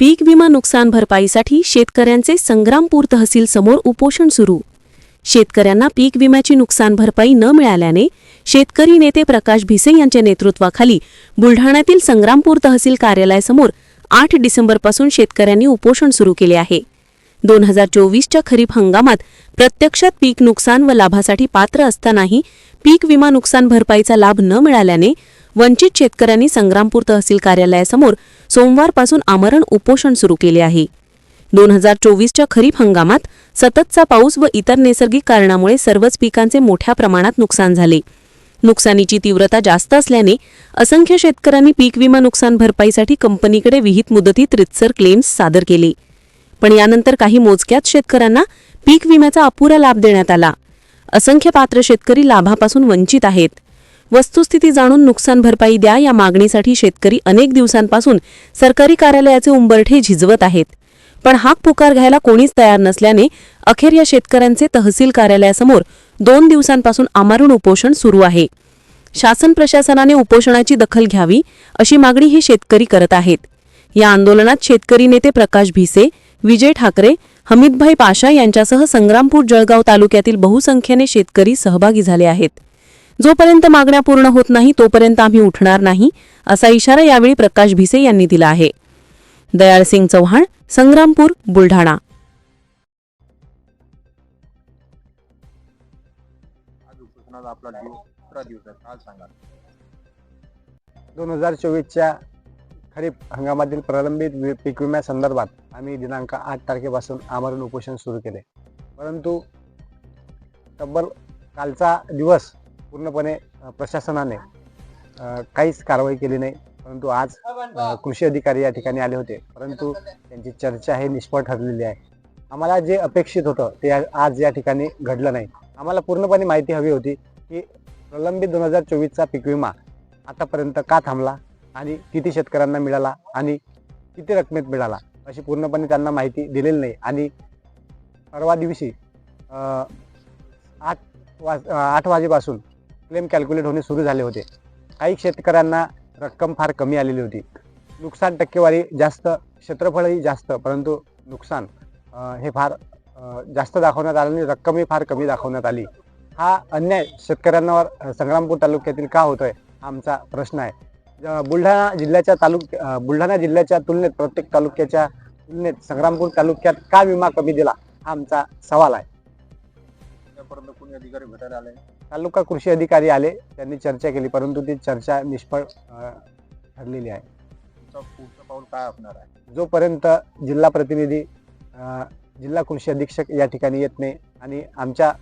पीक विमा नुकसान भरपाईसाठी शेतकऱ्यांचे संग्रामपूर तहसील समोर उपोषण सुरू. शेतकऱ्यांना पीक विम्याची नुकसान भरपाई न मिळाल्याने शेतकरी नेते प्रकाश भिसे यांच्या नेतृत्वाखाली बुलढाण्यातील संग्रामपूर तहसील कार्यालयासमोर आठ डिसेंबरपासून शेतकऱ्यांनी उपोषण सुरू केले आहे. दोन हजार चोवीसच्या खरीप हंगामात प्रत्यक्षात पीक नुकसान व लाभासाठी पात्र असतानाही पीक विमा नुकसान भरपाईचा लाभ न मिळाल्याने वंचित शेतकऱ्यांनी संग्रामपूर तहसील कार्यालयासमोर सोमवारपासून आमरण उपोषण सुरू केले आहे. दोन हजार चोवीसच्या खरीप हंगामात सततचा पाऊस व इतर नैसर्गिक कारणामुळे सर्वच पिकांचे मोठ्या प्रमाणात नुकसान झाले. नुकसानीची तीव्रता जास्त असल्याने असंख्य शेतकऱ्यांनी पीक विमा नुकसान भरपाईसाठी कंपनीकडे विहित मुदतीत रितसर क्लेम्स सादर केले. पण यानंतर काही मोजक्याच शेतकऱ्यांना पीक विम्याचा अपुरा लाभ देण्यात आला. असंख्य पात्र शेतकरी लाभापासून वंचित आहेत. वस्तुस्थिती जाणून नुकसान भरपाई द्या या मागणीसाठी शेतकरी अनेक दिवसांपासून सरकारी कार्यालयाचे उंबरठे झिजवत आहेत. पण हाक पुकार घ्यायला कोणीच तयार नसल्याने अखेर या शेतकऱ्यांचे तहसील कार्यालयासमोर दोन दिवसांपासून आमरण उपोषण सुरू आहे. शासन प्रशासनाने उपोषणाची दखल घ्यावी अशी मागणी हे शेतकरी करत आहेत. या आंदोलनात शेतकरी नेते प्रकाश भिसे विजय ठाकरे हमीदभाई पाशा यांच्यासह संग्रामपूर जळगाव तालुक्यातील बहुसंख्येने शेतकरी सहभागी झाले आहेत. जोपर्यंत मागण्या पूर्ण होत नाही तोपर्यंत आम्ही उठणार नाही असा इशारा यावेळी प्रकाश भिसे यांनी दिला आहे. दयाळसिंग चव्हाण संग्रामपूर बुलढाणा. आपला दिवस दिवस आहे काल सांगा. दोन हजार चोवीसच्या खरीप हंगामातील प्रलंबित पीक विम्यासंदर्भात आम्ही दिनांक आठ तारखेपासून आमरण उपोषण सुरू केले. परंतु तब्बल कालचा दिवस पूर्णपणे प्रशासनाने काहीच कारवाई केली नाही. परंतु आज कृषी अधिकारी या ठिकाणी आले होते. परंतु त्यांची चर्चा हे निष्फळ ठरलेली आहे. आम्हाला जे अपेक्षित होतं ते आज या ठिकाणी घडलं नाही. आम्हाला पूर्णपणे माहिती हवी होती की प्रलंबित दोन हजार चोवीसचा पीक विमा आतापर्यंत का थांबला? आणि किती शेतकऱ्यांना मिळाला आणि किती रकमेत मिळाला अशी पूर्णपणे त्यांना माहिती दिलेली नाही. आणि परवा दिवशी आठ वाज आठ वाजेपासून क्लेम कॅल्क्युलेट होणे सुरू झाले होते. काही शेतकऱ्यांना रक्कम फार कमी आलेली होती. नुकसान टक्केवारी जास्त क्षेत्रफळही जास्त परंतु नुकसान हे फार जास्त दाखवण्यात आलं आणि रक्कमही फार कमी दाखवण्यात आली. हा अन्याय शेतकऱ्यांवर संग्रामपूर तालुक्यातील का होतोय हा आमचा प्रश्न आहे. बुलढाणा जिल्ह्याच्या तालुक बुलढाणा जिल्ह्याच्या तुलनेत प्रत्येक तालुक्याच्या तुलनेत संग्रामपूर तालुक्यात का विमा कमी दिला? हा आमचा सवाल आहे. कोणी अधिकारी भेटायला आले? तालुका कृषी अधिकारी आले त्यांनी चर्चा केली परंतु ती चर्चा निष्फळ ठरलेली आहे. पुढचं पाऊल काय असणार आहे? जोपर्यंत जिल्हा प्रतिनिधी जिल्हा कृषी अधीक्षक या ठिकाणी येत नाही आणि आमच्या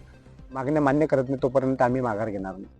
मागण्या मान्य करत नाही तोपर्यंत आम्ही माघार घेणार नाही.